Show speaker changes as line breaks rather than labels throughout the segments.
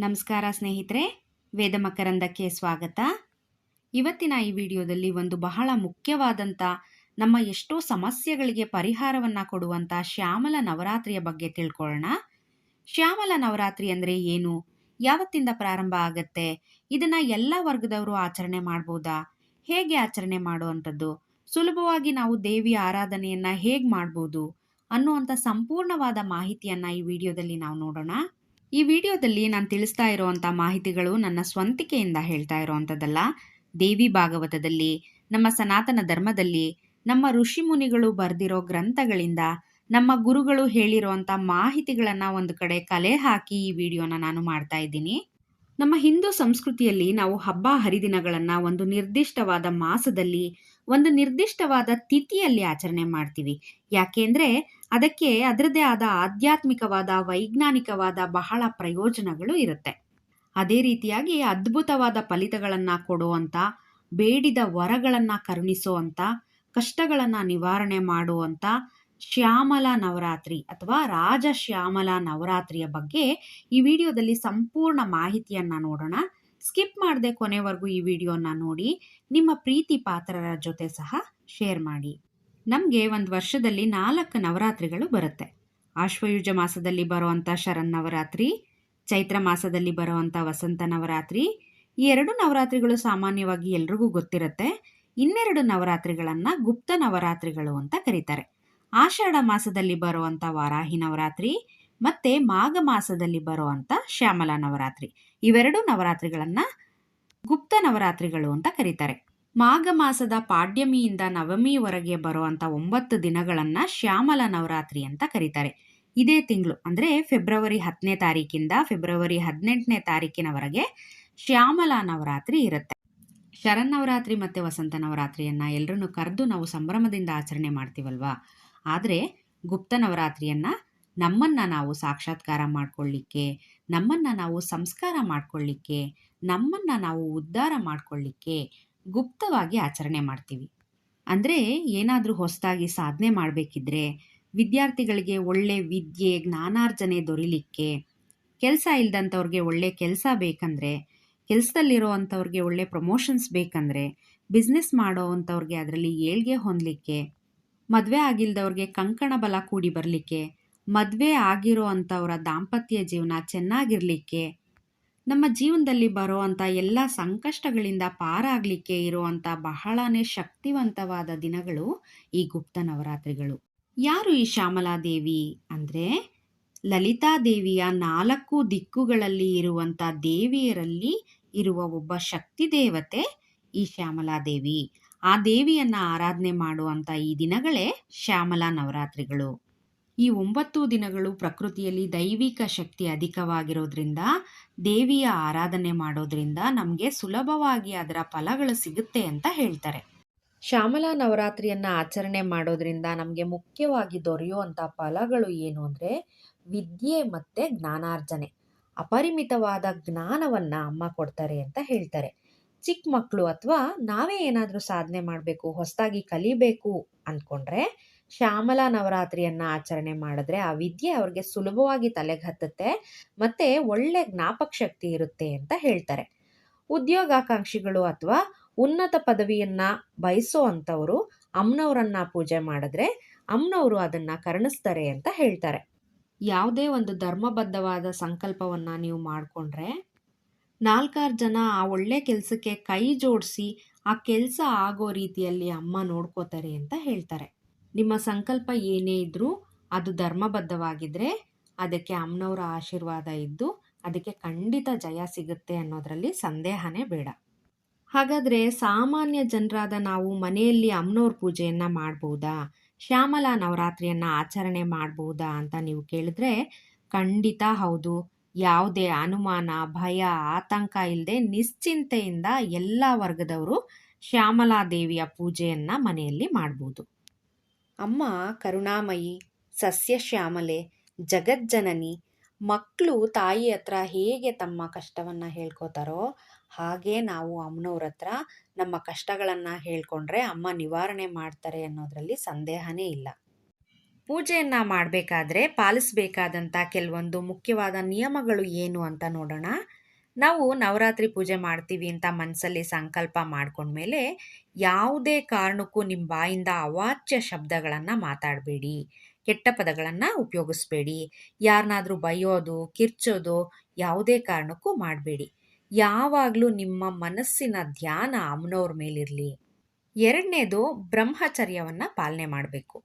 ನಮಸ್ಕಾರ ಸ್ನೇಹಿತರೆ, ವೇದ ಮಕರಂದಕ್ಕೆ ಸ್ವಾಗತ. ಇವತ್ತಿನ ಈ ವಿಡಿಯೋದಲ್ಲಿ ಒಂದು ಬಹಳ ಮುಖ್ಯವಾದಂಥ ನಮ್ಮ ಎಷ್ಟೋ ಸಮಸ್ಯೆಗಳಿಗೆ ಪರಿಹಾರವನ್ನು ಕೊಡುವಂಥ ಶ್ಯಾಮಲ ನವರಾತ್ರಿಯ ಬಗ್ಗೆ ತಿಳ್ಕೊಳ್ಳೋಣ. ಶ್ಯಾಮಲ ನವರಾತ್ರಿ ಅಂದರೆ ಏನು? ಯಾವತ್ತಿಂದ ಪ್ರಾರಂಭ ಆಗತ್ತೆ? ಇದನ್ನ ಎಲ್ಲ ವರ್ಗದವರು ಆಚರಣೆ ಮಾಡ್ಬೋದಾ? ಹೇಗೆ ಆಚರಣೆ ಮಾಡುವಂಥದ್ದು? ಸುಲಭವಾಗಿ ನಾವು ದೇವಿಯ ಆರಾಧನೆಯನ್ನ ಹೇಗೆ ಮಾಡ್ಬೋದು ಅನ್ನುವಂಥ ಸಂಪೂರ್ಣವಾದ ಮಾಹಿತಿಯನ್ನ ಈ ವಿಡಿಯೋದಲ್ಲಿ ನಾವು ನೋಡೋಣ. ಈ ವಿಡಿಯೋದಲ್ಲಿ ನಾನು ತಿಳಿಸ್ತಾ ಇರುವಂಥ ಮಾಹಿತಿಗಳು ನನ್ನ ಸ್ವಂತಿಕೆಯಿಂದ ಹೇಳ್ತಾ ಇರುವಂಥದ್ದಲ್ಲ. ದೇವಿ ಭಾಗವತದಲ್ಲಿ, ನಮ್ಮ ಸನಾತನ ಧರ್ಮದಲ್ಲಿ, ನಮ್ಮ ಋಷಿ ಮುನಿಗಳು ಬರೆದಿರೋ ಗ್ರಂಥಗಳಿಂದ ನಮ್ಮ ಗುರುಗಳು ಹೇಳಿರುವಂಥ ಮಾಹಿತಿಗಳನ್ನು ಒಂದು ಕಡೆ ಕಲೆ ಹಾಕಿ ಈ ವಿಡಿಯೋನ ನಾನು ಮಾಡ್ತಾ ಇದ್ದೀನಿ. ನಮ್ಮ ಹಿಂದೂ ಸಂಸ್ಕೃತಿಯಲ್ಲಿ ನಾವು ಹಬ್ಬ ಹರಿದಿನಗಳನ್ನು ಒಂದು ನಿರ್ದಿಷ್ಟವಾದ ಮಾಸದಲ್ಲಿ ಒಂದು ನಿರ್ದಿಷ್ಟವಾದ ತಿಥಿಯಲ್ಲಿ ಆಚರಣೆ ಮಾಡ್ತೀವಿ. ಯಾಕೆಂದ್ರೆ ಅದಕ್ಕೆ ಅದರದೇ ಆದ ಆಧ್ಯಾತ್ಮಿಕವಾದ, ವೈಜ್ಞಾನಿಕವಾದ ಬಹಳ ಪ್ರಯೋಜನಗಳು ಇರುತ್ತೆ. ಅದೇ ರೀತಿಯಾಗಿ ಅದ್ಭುತವಾದ ಫಲಿತಗಳನ್ನು ಕೊಡುವಂಥ ಬೇಡಿದ ವರಗಳನ್ನು ಕರುಣಿಸುವಂಥ ಕಷ್ಟಗಳನ್ನು ನಿವಾರಣೆ ಮಾಡುವಂಥ ಶ್ಯಾಮಲ ನವರಾತ್ರಿ ಅಥವಾ ರಾಜ ಶ್ಯಾಮಲ ನವರಾತ್ರಿಯ ಬಗ್ಗೆ ಈ ವಿಡಿಯೋದಲ್ಲಿ ಸಂಪೂರ್ಣ ಮಾಹಿತಿಯನ್ನು ನೋಡೋಣ. ಸ್ಕಿಪ್ ಮಾಡದೆ ಕೊನೆವರೆಗೂ ಈ ವಿಡಿಯೋನ ನೋಡಿ, ನಿಮ್ಮ ಪ್ರೀತಿ ಪಾತ್ರರ ಜೊತೆ ಸಹ ಶೇರ್ ಮಾಡಿ. ನಮಗೆ ಒಂದು ವರ್ಷದಲ್ಲಿ ನಾಲ್ಕು ನವರಾತ್ರಿಗಳು ಬರುತ್ತೆ. ಆಶ್ವಯುಜ ಮಾಸದಲ್ಲಿ ಬರುವಂಥ ಶರನ್ನವರಾತ್ರಿ ಚೈತ್ರ ಮಾಸದಲ್ಲಿ ಬರುವಂಥ ವಸಂತ ನವರಾತ್ರಿ, ಈ ಎರಡು ನವರಾತ್ರಿಗಳು ಸಾಮಾನ್ಯವಾಗಿ ಎಲ್ರಿಗೂ ಗೊತ್ತಿರುತ್ತೆ. ಇನ್ನೆರಡು ನವರಾತ್ರಿಗಳನ್ನು ಗುಪ್ತ ನವರಾತ್ರಿಗಳು ಅಂತ ಕರೀತಾರೆ. ಆಷಾಢ ಮಾಸದಲ್ಲಿ ಬರುವಂಥ ವಾರಾಹಿ ನವರಾತ್ರಿ ಮತ್ತು ಮಾಘ ಮಾಸದಲ್ಲಿ ಬರುವಂಥ ಶ್ಯಾಮಲ ನವರಾತ್ರಿ. ಇವೆರಡು ನವರಾತ್ರಿಗಳನ್ನು ಗುಪ್ತ ನವರಾತ್ರಿಗಳು ಅಂತ ಕರೀತಾರೆ. ಮಾಘ ಮಾಸದ ಪಾಡ್ಯಮಿಯಿಂದ ನವಮಿವರೆಗೆ ಬರುವಂಥ ಒಂಬತ್ತು ದಿನಗಳನ್ನ ಶ್ಯಾಮಲ ನವರಾತ್ರಿ ಅಂತ ಕರೀತಾರೆ. ಇದೇ ತಿಂಗಳು, ಅಂದರೆ ಫೆಬ್ರವರಿ ಹತ್ತನೇ ತಾರೀಕಿಂದ ಫೆಬ್ರವರಿ ಹದಿನೆಂಟನೇ ತಾರೀಕಿನವರೆಗೆ ಶ್ಯಾಮಲ ನವರಾತ್ರಿ ಇರುತ್ತೆ. ಶರನ್ನವರಾತ್ರಿ ಮತ್ತು ವಸಂತ ನವರಾತ್ರಿಯನ್ನು ಎಲ್ಲರನ್ನು ಕರೆದು ನಾವು ಸಂಭ್ರಮದಿಂದ ಆಚರಣೆ ಮಾಡ್ತೀವಲ್ವಾ? ಆದರೆ ಗುಪ್ತ ನವರಾತ್ರಿಯನ್ನು ನಮ್ಮನ್ನು ನಾವು ಸಾಕ್ಷಾತ್ಕಾರ ಮಾಡಿಕೊಳ್ಳಿಕ್ಕೆ ನಮ್ಮನ್ನು ನಾವು ಸಂಸ್ಕಾರ ಮಾಡಿಕೊಳ್ಳಿಕ್ಕೆ ನಮ್ಮನ್ನು ನಾವು ಉದ್ಧಾರ ಮಾಡ್ಕೊಳ್ಳಿಕ್ಕೆ ಗುಪ್ತವಾಗಿ ಆಚರಣೆ ಮಾಡ್ತೀವಿ. ಅಂದರೆ ಏನಾದರೂ ಹೊಸದಾಗಿ ಸಾಧನೆ ಮಾಡಬೇಕಿದ್ರೆ ವಿದ್ಯಾರ್ಥಿಗಳಿಗೆ ಒಳ್ಳೆ ವಿದ್ಯೆ, ಜ್ಞಾನಾರ್ಜನೆ ದೊರಿಲಿಕ್ಕೆ ಕೆಲಸ ಇಲ್ಲದಂಥವ್ರಿಗೆ ಒಳ್ಳೆ ಕೆಲಸ ಬೇಕಂದರೆ ಕೆಲಸದಲ್ಲಿರೋ ಅಂಥವ್ರಿಗೆ ಒಳ್ಳೆ ಪ್ರಮೋಷನ್ಸ್ ಬೇಕಂದರೆ ಬಿಸ್ನೆಸ್ ಮಾಡೋ ಅಂಥವ್ರಿಗೆ ಅದರಲ್ಲಿ ಏಳ್ಗೆ ಹೊಂದಲಿಕ್ಕೆ, ಮದುವೆ ಆಗಿಲ್ದವ್ರಿಗೆ ಕಂಕಣ ಬಲ ಕೂಡಿ ಬರಲಿಕ್ಕೆ, ಮದುವೆ ಆಗಿರೋ ಅಂಥವರ ದಾಂಪತ್ಯ ಜೀವನ ಚೆನ್ನಾಗಿರಲಿಕ್ಕೆ ನಮ್ಮ ಜೀವನದಲ್ಲಿ ಬರುವಂಥ ಎಲ್ಲ ಸಂಕಷ್ಟಗಳಿಂದ ಪಾರಾಗಲಿಕ್ಕೆ ಇರುವಂಥ ಬಹಳನೇ ಶಕ್ತಿವಂತವಾದ ದಿನಗಳು ಈ ಗುಪ್ತ ನವರಾತ್ರಿಗಳು. ಯಾರು ಈ ಶ್ಯಾಮಲಾದೇವಿ ಅಂದರೆ? ಲಲಿತಾದೇವಿಯ ನಾಲ್ಕು ದಿಕ್ಕುಗಳಲ್ಲಿ ಇರುವಂಥ ದೇವಿಯರಲ್ಲಿ ಇರುವ ಒಬ್ಬ ಶಕ್ತಿ ದೇವತೆ ಈ ಶ್ಯಾಮಲಾದೇವಿ ಆ ದೇವಿಯನ್ನು ಆರಾಧನೆ ಮಾಡುವಂಥ ಈ ದಿನಗಳೇ ಶ್ಯಾಮಲಾ ನವರಾತ್ರಿಗಳು. ಈ ಒಂಬತ್ತು ದಿನಗಳು ಪ್ರಕೃತಿಯಲ್ಲಿ ದೈವಿಕ ಶಕ್ತಿ ಅಧಿಕವಾಗಿರೋದ್ರಿಂದ, ದೇವಿಯ ಆರಾಧನೆ ಮಾಡೋದ್ರಿಂದ ನಮಗೆ ಸುಲಭವಾಗಿ ಅದರ ಫಲಗಳು ಸಿಗುತ್ತೆ ಅಂತ ಹೇಳ್ತಾರೆ. ಶ್ಯಾಮಲಾ ನವರಾತ್ರಿಯನ್ನ ಆಚರಣೆ ಮಾಡೋದ್ರಿಂದ ನಮಗೆ ಮುಖ್ಯವಾಗಿ ದೊರೆಯುವಂಥ ಫಲಗಳು ಏನು ಅಂದರೆ, ವಿದ್ಯೆ ಮತ್ತು ಜ್ಞಾನಾರ್ಜನೆ. ಅಪರಿಮಿತವಾದ ಜ್ಞಾನವನ್ನು ಅಮ್ಮ ಕೊಡ್ತಾರೆ ಅಂತ ಹೇಳ್ತಾರೆ. ಚಿಕ್ಕ ಮಕ್ಕಳು ಅಥವಾ ನಾವೇ ಏನಾದರೂ ಸಾಧನೆ ಮಾಡಬೇಕು, ಹೊಸದಾಗಿ ಕಲಿಬೇಕು ಅಂದ್ಕೊಂಡ್ರೆ ಶ್ಯಾಮಲಾ ನವರಾತ್ರಿಯನ್ನು ಆಚರಣೆ ಮಾಡಿದ್ರೆ ಆ ವಿದ್ಯೆ ಅವ್ರಿಗೆ ಸುಲಭವಾಗಿ ತಲೆಗೆ ಹತ್ತುತ್ತೆ ಮತ್ತೆ ಒಳ್ಳೆ ಜ್ಞಾಪಕ ಶಕ್ತಿ ಇರುತ್ತೆ ಅಂತ ಹೇಳ್ತಾರೆ. ಉದ್ಯೋಗಾಕಾಂಕ್ಷಿಗಳು ಅಥವಾ ಉನ್ನತ ಪದವಿಯನ್ನ ಬಯಸೋ ಅಂಥವರು ಅಮ್ಮನವರನ್ನ ಪೂಜೆ ಮಾಡಿದ್ರೆ ಅಮ್ಮನವರು ಅದನ್ನ ಕರುಣಿಸ್ತಾರೆ ಅಂತ ಹೇಳ್ತಾರೆ. ಯಾವುದೇ ಒಂದು ಧರ್ಮಬದ್ಧವಾದ ಸಂಕಲ್ಪವನ್ನ ನೀವು ಮಾಡಿಕೊಂಡ್ರೆ ನಾಲ್ಕಾರು ಜನ ಆ ಒಳ್ಳೆ ಕೆಲಸಕ್ಕೆ ಕೈ ಜೋಡಿಸಿ ಆ ಕೆಲಸ ಆಗೋ ರೀತಿಯಲ್ಲಿ ಅಮ್ಮ ನೋಡ್ಕೋತಾರೆ ಅಂತ ಹೇಳ್ತಾರೆ. ನಿಮ್ಮ ಸಂಕಲ್ಪ ಏನೇ ಇದ್ದರೂ ಅದು ಧರ್ಮಬದ್ಧವಾಗಿದ್ದರೆ ಅದಕ್ಕೆ ಅಮ್ಮನವರ ಆಶೀರ್ವಾದ ಇದ್ದು ಅದಕ್ಕೆ ಖಂಡಿತ ಜಯ ಸಿಗುತ್ತೆ ಅನ್ನೋದರಲ್ಲಿ ಸಂದೇಹನೇ ಬೇಡ. ಹಾಗಾದರೆ ಸಾಮಾನ್ಯ ಜನರಾದ ನಾವು ಮನೆಯಲ್ಲಿ ಅಮ್ಮನವ್ರ ಪೂಜೆಯನ್ನು ಮಾಡ್ಬೋದಾ? ಶ್ಯಾಮಲಾ ನವರಾತ್ರಿಯನ್ನು ಆಚರಣೆ ಮಾಡ್ಬೋದಾ ಅಂತ ನೀವು ಕೇಳಿದ್ರೆ ಖಂಡಿತ ಹೌದು. ಯಾವುದೇ ಅನುಮಾನ, ಭಯ, ಆತಂಕ ಇಲ್ಲದೆ ನಿಶ್ಚಿಂತೆಯಿಂದ ಎಲ್ಲ ವರ್ಗದವರು ಶ್ಯಾಮಲಾ ದೇವಿಯ ಪೂಜೆಯನ್ನು ಮನೆಯಲ್ಲಿ ಮಾಡ್ಬೋದು. ಅಮ್ಮ ಕರುಣಾಮಯಿ ಸಸ್ಯಶ್ಯಾಮಲೆ ಜಗಜ್ಜನನಿ ಮಕ್ಕಳು ತಾಯಿ ಹತ್ರ ಹೇಗೆ ತಮ್ಮ ಕಷ್ಟವನ್ನು ಹೇಳ್ಕೋತಾರೋ ಹಾಗೆ ನಾವು ಅಮ್ಮನವ್ರ ಹತ್ರ ನಮ್ಮ ಕಷ್ಟಗಳನ್ನು ಹೇಳ್ಕೊಂಡ್ರೆ ಅಮ್ಮ ನಿವಾರಣೆ ಮಾಡ್ತಾರೆ ಅನ್ನೋದರಲ್ಲಿ ಸಂದೇಹನೇ ಇಲ್ಲ. ಪೂಜೆಯನ್ನು ಮಾಡಬೇಕಾದ್ರೆ ಪಾಲಿಸಬೇಕಾದಂಥ ಕೆಲವೊಂದು ಮುಖ್ಯವಾದ ನಿಯಮಗಳು ಏನು ಅಂತ ನೋಡೋಣ. ನಾವು ನವರಾತ್ರಿ ಪೂಜೆ ಮಾಡ್ತೀವಿ ಅಂತ ಮನಸ್ಸಲ್ಲಿ ಸಂಕಲ್ಪ ಮಾಡ್ಕೊಂಡ್ಮೇಲೆ ಯಾವುದೇ ಕಾರಣಕ್ಕೂ ನಿಮ್ಮ ಬಾಯಿಂದ ಅವಾಚ್ಯ ಶಬ್ದಗಳನ್ನು ಮಾತಾಡಬೇಡಿ. ಕೆಟ್ಟ ಪದಗಳನ್ನು ಉಪಯೋಗಿಸ್ಬೇಡಿ. ಯಾರನ್ನಾದರೂ ಬೈಯೋದು, ಕಿರ್ಚೋದು ಯಾವುದೇ ಕಾರಣಕ್ಕೂ ಮಾಡಬೇಡಿ. ಯಾವಾಗಲೂ ನಿಮ್ಮ ಮನಸ್ಸಿನ ಧ್ಯಾನ ಅಮ್ಮನವ್ರ ಮೇಲಿರಲಿ. ಎರಡನೇದು ಬ್ರಹ್ಮಚರ್ಯವನ್ನು ಪಾಲನೆ ಮಾಡಬೇಕು.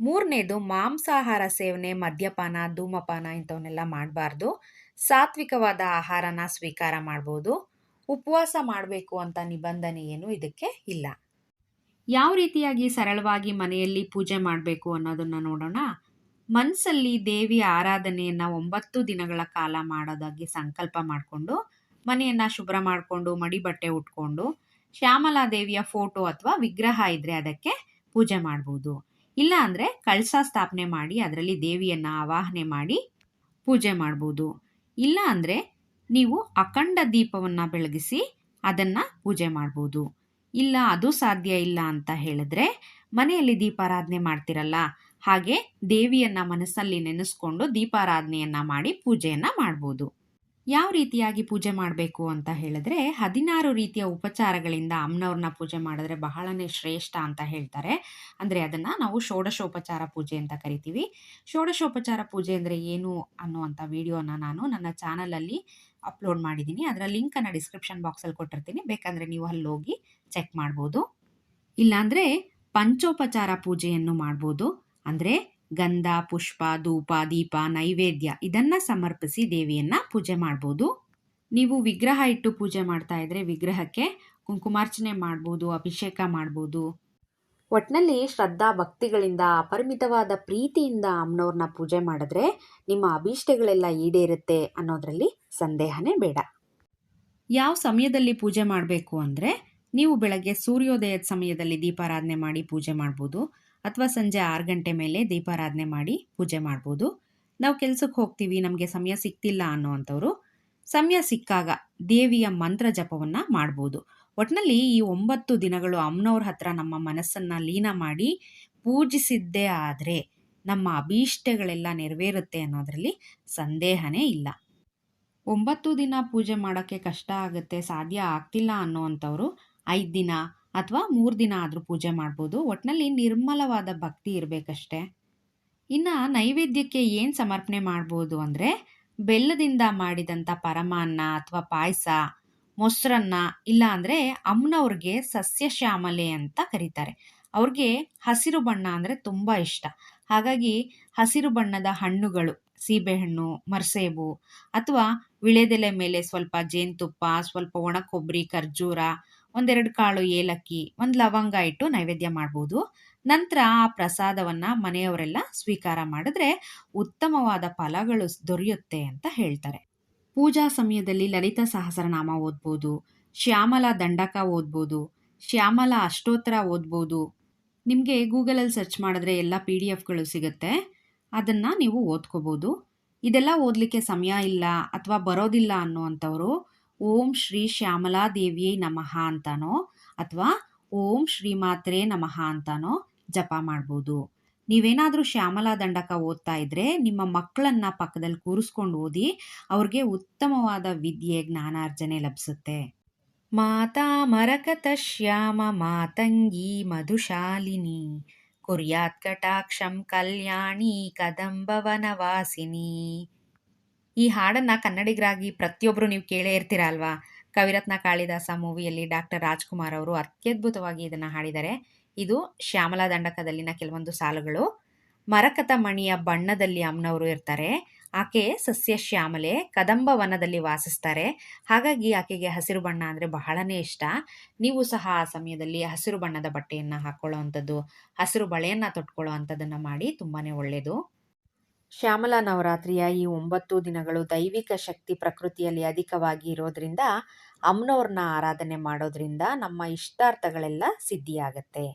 ಮೂರನೇದು ಮಾಂಸಾಹಾರ ಸೇವನೆ, ಮದ್ಯಪಾನ, ಧೂಮಪಾನ ಇಂಥವನ್ನೆಲ್ಲ ಮಾಡಬಾರ್ದು. ಸಾತ್ವಿಕವಾದ ಆಹಾರನ ಸ್ವೀಕಾರ ಮಾಡ್ಬೋದು. ಉಪವಾಸ ಮಾಡಬೇಕು ಅಂತ ನಿಬಂಧನೆ ಏನು ಇದಕ್ಕೆ ಇಲ್ಲ. ಯಾವ ರೀತಿಯಾಗಿ ಸರಳವಾಗಿ ಮನೆಯಲ್ಲಿ ಪೂಜೆ ಮಾಡಬೇಕು ಅನ್ನೋದನ್ನ ನೋಡೋಣ. ಮನಸ್ಸಲ್ಲಿ ದೇವಿಯ ಆರಾಧನೆಯನ್ನು ಒಂಬತ್ತು ದಿನಗಳ ಕಾಲ ಮಾಡೋದಾಗಿ ಸಂಕಲ್ಪ ಮಾಡಿಕೊಂಡು, ಮನೆಯನ್ನು ಶುಭ್ರ ಮಾಡಿಕೊಂಡು, ಮಡಿ ಬಟ್ಟೆ ಉಟ್ಕೊಂಡು, ಶ್ಯಾಮಲಾ ದೇವಿಯ ಫೋಟೋ ಅಥವಾ ವಿಗ್ರಹ ಇದ್ರೆ ಅದಕ್ಕೆ ಪೂಜೆ ಮಾಡ್ಬೋದು. ಇಲ್ಲ ಅಂದರೆ ಕಳಸ ಸ್ಥಾಪನೆ ಮಾಡಿ, ಅದರಲ್ಲಿ ದೇವಿಯನ್ನು ಆವಾಹನೆ ಮಾಡಿ ಪೂಜೆ ಮಾಡ್ಬೋದು. ಇಲ್ಲ ಅಂದರೆ ನೀವು ಅಖಂಡ ದೀಪವನ್ನು ಬೆಳಗಿಸಿ ಅದನ್ನು ಪೂಜೆ ಮಾಡ್ಬೋದು. ಇಲ್ಲ, ಅದು ಸಾಧ್ಯ ಇಲ್ಲ ಅಂತ ಹೇಳಿದ್ರೆ ಮನೆಯಲ್ಲಿ ದೀಪಾರಾಧನೆ ಮಾಡ್ತಿರಲ್ಲ, ಹಾಗೆ ದೇವಿಯನ್ನ ಮನಸ್ಸಲ್ಲಿ ನೆನೆಸ್ಕೊಂಡು ದೀಪಾರಾಧನೆಯನ್ನ ಮಾಡಿ ಪೂಜೆಯನ್ನು ಮಾಡ್ಬೋದು. ಯಾವ ರೀತಿಯಾಗಿ ಪೂಜೆ ಮಾಡಬೇಕು ಅಂತ ಹೇಳಿದ್ರೆ ಹದಿನಾರು ರೀತಿಯ ಉಪಚಾರಗಳಿಂದ ಅಮ್ಮನವ್ರನ್ನ ಪೂಜೆ ಮಾಡಿದ್ರೆ ಬಹಳನೇ ಶ್ರೇಷ್ಠ ಅಂತ ಹೇಳ್ತಾರೆ. ಅಂದರೆ ಅದನ್ನು ನಾವು ಷೋಡಶೋಪಚಾರ ಪೂಜೆ ಅಂತ ಕರಿತೀವಿ. ಷೋಡಶೋಪಚಾರ ಪೂಜೆ ಅಂದರೆ ಏನು ಅನ್ನುವಂಥ ವಿಡಿಯೋನ ನಾನು ನನ್ನ ಚಾನಲಲ್ಲಿ ಅಪ್ಲೋಡ್ ಮಾಡಿದ್ದೀನಿ. ಅದರ ಲಿಂಕನ್ನು ಡಿಸ್ಕ್ರಿಪ್ಷನ್ ಬಾಕ್ಸಲ್ಲಿ ಕೊಟ್ಟಿರ್ತೀನಿ. ಬೇಕಂದರೆ ನೀವು ಅಲ್ಲಿ ಹೋಗಿ ಚೆಕ್ ಮಾಡ್ಬೋದು. ಇಲ್ಲಾಂದರೆ ಪಂಚೋಪಚಾರ ಪೂಜೆಯನ್ನು ಮಾಡ್ಬೋದು. ಅಂದರೆ ಗಂಧ, ಪುಷ್ಪ, ಧೂಪ, ದೀಪ, ನೈವೇದ್ಯ ಇದನ್ನ ಸಮರ್ಪಿಸಿ ದೇವಿಯನ್ನ ಪೂಜೆ ಮಾಡ್ಬೋದು. ನೀವು ವಿಗ್ರಹ ಇಟ್ಟು ಪೂಜೆ ಮಾಡ್ತಾ ಇದ್ರೆ ವಿಗ್ರಹಕ್ಕೆ ಕುಂಕುಮಾರ್ಚನೆ ಮಾಡ್ಬೋದು, ಅಭಿಷೇಕ ಮಾಡ್ಬೋದು. ಒಟ್ಟಿನಲ್ಲಿ ಶ್ರದ್ಧಾ ಭಕ್ತಿಗಳಿಂದ, ಅಪರಿಮಿತವಾದ ಪ್ರೀತಿಯಿಂದ ಅಮ್ಮನವ್ರನ್ನ ಪೂಜೆ ಮಾಡಿದ್ರೆ ನಿಮ್ಮ ಅಭೀಷ್ಟಗಳೆಲ್ಲ ಈಡೇರುತ್ತೆ ಅನ್ನೋದ್ರಲ್ಲಿ ಸಂದೇಹನೇ ಬೇಡ. ಯಾವ ಸಮಯದಲ್ಲಿ ಪೂಜೆ ಮಾಡಬೇಕು ಅಂದರೆ ನೀವು ಬೆಳಗ್ಗೆ ಸೂರ್ಯೋದಯದ ಸಮಯದಲ್ಲಿ ದೀಪಾರಾಧನೆ ಮಾಡಿ ಪೂಜೆ ಮಾಡ್ಬೋದು. ಅಥವಾ ಸಂಜೆ ಆರು ಗಂಟೆ ಮೇಲೆ ದೀಪಾರಾಧನೆ ಮಾಡಿ ಪೂಜೆ ಮಾಡ್ಬೋದು. ನಾವು ಕೆಲಸಕ್ಕೆ ಹೋಗ್ತೀವಿ, ನಮಗೆ ಸಮಯ ಸಿಕ್ತಿಲ್ಲ ಅನ್ನೋವಂಥವ್ರು ಸಮಯ ಸಿಕ್ಕಾಗ ದೇವಿಯ ಮಂತ್ರ ಜಪವನ್ನು ಮಾಡ್ಬೋದು. ಒಟ್ಟಿನಲ್ಲಿ ಈ ಒಂಬತ್ತು ದಿನಗಳು ಅಮ್ಮನವ್ರ ಹತ್ರ ನಮ್ಮ ಮನಸ್ಸನ್ನು ಲೀನ ಮಾಡಿ ಪೂಜಿಸಿದ್ದೇ ಆದರೆ ನಮ್ಮ ಅಭೀಷ್ಟಗಳೆಲ್ಲ ನೆರವೇರುತ್ತೆ ಅನ್ನೋದರಲ್ಲಿ ಸಂದೇಹನೇ ಇಲ್ಲ. ಒಂಬತ್ತು ದಿನ ಪೂಜೆ ಮಾಡೋಕ್ಕೆ ಕಷ್ಟ ಆಗುತ್ತೆ, ಸಾಧ್ಯ ಆಗ್ತಿಲ್ಲ ಅನ್ನೋವಂಥವ್ರು ಐದು ದಿನ ಅಥವಾ ಮೂರು ದಿನ ಆದರೂ ಪೂಜೆ ಮಾಡ್ಬೋದು. ಒಟ್ಟಿನಲ್ಲಿ ನಿರ್ಮಲವಾದ ಭಕ್ತಿ ಇರಬೇಕಷ್ಟೆ. ಇನ್ನು ನೈವೇದ್ಯಕ್ಕೆ ಏನು ಸಮರ್ಪಣೆ ಮಾಡ್ಬೋದು ಅಂದರೆ ಬೆಲ್ಲದಿಂದ ಮಾಡಿದಂಥ ಪರಮಾನ್ನ ಅಥವಾ ಪಾಯಸ, ಮೊಸರನ್ನ, ಇಲ್ಲ ಅಂದರೆ ಅಮ್ಮನವ್ರಿಗೆ ಸಸ್ಯ ಶ್ಯಾಮಲೆ ಅಂತ ಕರೀತಾರೆ. ಅವ್ರಿಗೆ ಹಸಿರು ಬಣ್ಣ ಅಂದರೆ ತುಂಬ ಇಷ್ಟ. ಹಾಗಾಗಿ ಹಸಿರು ಬಣ್ಣದ ಹಣ್ಣುಗಳು, ಸೀಬೆಹಣ್ಣು, ಮರಸೇಬು ಅಥವಾ ವಿಳೆದೆಲೆ ಮೇಲೆ ಸ್ವಲ್ಪ ಜೇನುತುಪ್ಪ, ಸ್ವಲ್ಪ ಒಣ ಕೊಬ್ಬರಿ, ಖರ್ಜೂರ ಒಂದೆರಡು ಕಾಳು ಏಲಕ್ಕಿ, ಒಂದು ಲವಂಗ ಇಟ್ಟು ನೈವೇದ್ಯ ಮಾಡ್ಬೋದು. ನಂತರ ಆ ಪ್ರಸಾದವನ್ನು ಮನೆಯವರೆಲ್ಲ ಸ್ವೀಕಾರ ಮಾಡಿದ್ರೆ ಉತ್ತಮವಾದ ಫಲಗಳು ದೊರೆಯುತ್ತೆ ಅಂತ ಹೇಳ್ತಾರೆ. ಪೂಜಾ ಸಮಯದಲ್ಲಿ ಲಲಿತ ಸಹಸ್ರನಾಮ ಓದ್ಬೋದು, ಶ್ಯಾಮಲ ದಂಡಕ ಓದ್ಬೋದು, ಶ್ಯಾಮಲ ಅಷ್ಟೋತ್ತರ ಓದ್ಬೋದು. ನಿಮಗೆ ಗೂಗಲಲ್ಲಿ ಸರ್ಚ್ ಮಾಡಿದ್ರೆ ಎಲ್ಲ ಪಿ ಡಿ ಎಫ್ಗಳು ಸಿಗುತ್ತೆ. ಅದನ್ನು ನೀವು ಓದ್ಕೋಬೋದು. ಇದೆಲ್ಲ ಓದಲಿಕ್ಕೆ ಸಮಯ ಇಲ್ಲ ಅಥವಾ ಬರೋದಿಲ್ಲ ಅನ್ನುವಂಥವ್ರು ಓಂ ಶ್ರೀ ಶ್ಯಾಮಲಾ ದೇವಿಯೇ ನಮಃ ಅಂತಾನೋ? ಅಥವಾ ಓಂ ಶ್ರೀ ಮಾತ್ರೆ ನಮಃ ಅಂತಾನೋ ಜಪ ಮಾಡ್ಬೋದು. ನೀವೇನಾದರೂ ಶ್ಯಾಮಲಾ ದಂಡಕ ಓದ್ತಾ ಇದ್ರೆ ನಿಮ್ಮ ಮಕ್ಕಳನ್ನ ಪಕ್ಕದಲ್ಲಿ ಕೂರಿಸ್ಕೊಂಡು ಓದಿ ಅವ್ರಿಗೆ ಉತ್ತಮವಾದ ವಿದ್ಯೆ, ಜ್ಞಾನಾರ್ಜನೆ ಲಭಿಸುತ್ತೆ. ಮಾತಾ ಮರಕತ ಶ್ಯಾಮ, ಮಾತಂಗಿ ಮಧುಶಾಲಿನಿ. ಕುರ್ಯಾತ್ ಕಟಾಕ್ಷಂ ಕಲ್ಯಾಣಿ ಕದಂಬವನವಾಸಿನಿ. ಈ ಹಾಡನ್ನು ಕನ್ನಡಿಗರಾಗಿ ಪ್ರತಿಯೊಬ್ಬರು ನೀವು ಕೇಳೇ ಇರ್ತೀರ ಅಲ್ವಾ? ಕವಿರತ್ನ ಕಾಳಿದಾಸ ಮೂವಿಯಲ್ಲಿ ಡಾಕ್ಟರ್ ರಾಜ್ಕುಮಾರ್ ಅವರು ಅತ್ಯದ್ಭುತವಾಗಿ ಇದನ್ನು ಹಾಡಿದ್ದಾರೆ. ಇದು ಶ್ಯಾಮಲಾ ದಂಡಕದಲ್ಲಿನ ಕೆಲವೊಂದು ಸಾಲುಗಳು. ಮರಕತ ಮಣಿಯ ಬಣ್ಣದಲ್ಲಿ ಅಮ್ಮನವರು ಇರ್ತಾರೆ. ಆಕೆ ಸಸ್ಯ ಶ್ಯಾಮಲೆ, ಕದಂಬ ವನದಲ್ಲಿ ವಾಸಿಸ್ತಾರೆ. ಹಾಗಾಗಿ ಆಕೆಗೆ ಹಸಿರು ಬಣ್ಣ ಅಂದರೆ ಬಹಳನೇ ಇಷ್ಟ. ನೀವು ಸಹ ಆ ಸಮಯದಲ್ಲಿ ಹಸಿರು ಬಣ್ಣದ ಬಟ್ಟೆಯನ್ನು ಹಾಕ್ಕೊಳ್ಳೋ ಅಂಥದ್ದು ಹಸಿರು ಬಳೆಯನ್ನು ತೊಟ್ಕೊಳ್ಳೋ ಮಾಡಿ ತುಂಬಾ ಒಳ್ಳೆಯದು ಶ್ಯಾಮಲಾ ನವರಾತ್ರಿಯ ಈ ಒಂಬತ್ತು ದಿನಗಳು ದೈವಿಕ ಶಕ್ತಿ ಪ್ರಕೃತಿಯಲ್ಲಿ ಅಧಿಕವಾಗಿ ಇರೋದ್ರಿಂದ ಅಮ್ಮನವ್ರನ್ನ ಆರಾಧನೆ ಮಾಡೋದ್ರಿಂದ ನಮ್ಮ ಇಷ್ಟಾರ್ಥಗಳೆಲ್ಲ ಸಿದ್ಧಿಯಾಗತ್ತೆ.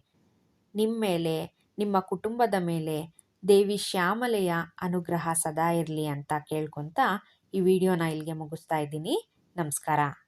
ನಿಮ್ಮ ಮೇಲೆ, ನಿಮ್ಮ ಕುಟುಂಬದ ಮೇಲೆ, ದೇವಿ ಶ್ಯಾಮಲೆಯ ಅನುಗ್ರಹ ಸದಾ ಇರಲಿ ಅಂತ ಕೇಳ್ಕೊತ ಈ ವಿಡಿಯೋನ ಇಲ್ಲಿಗೆ ಮುಗಿಸ್ತಾ ಇದ್ದೀನಿ. ನಮಸ್ಕಾರ.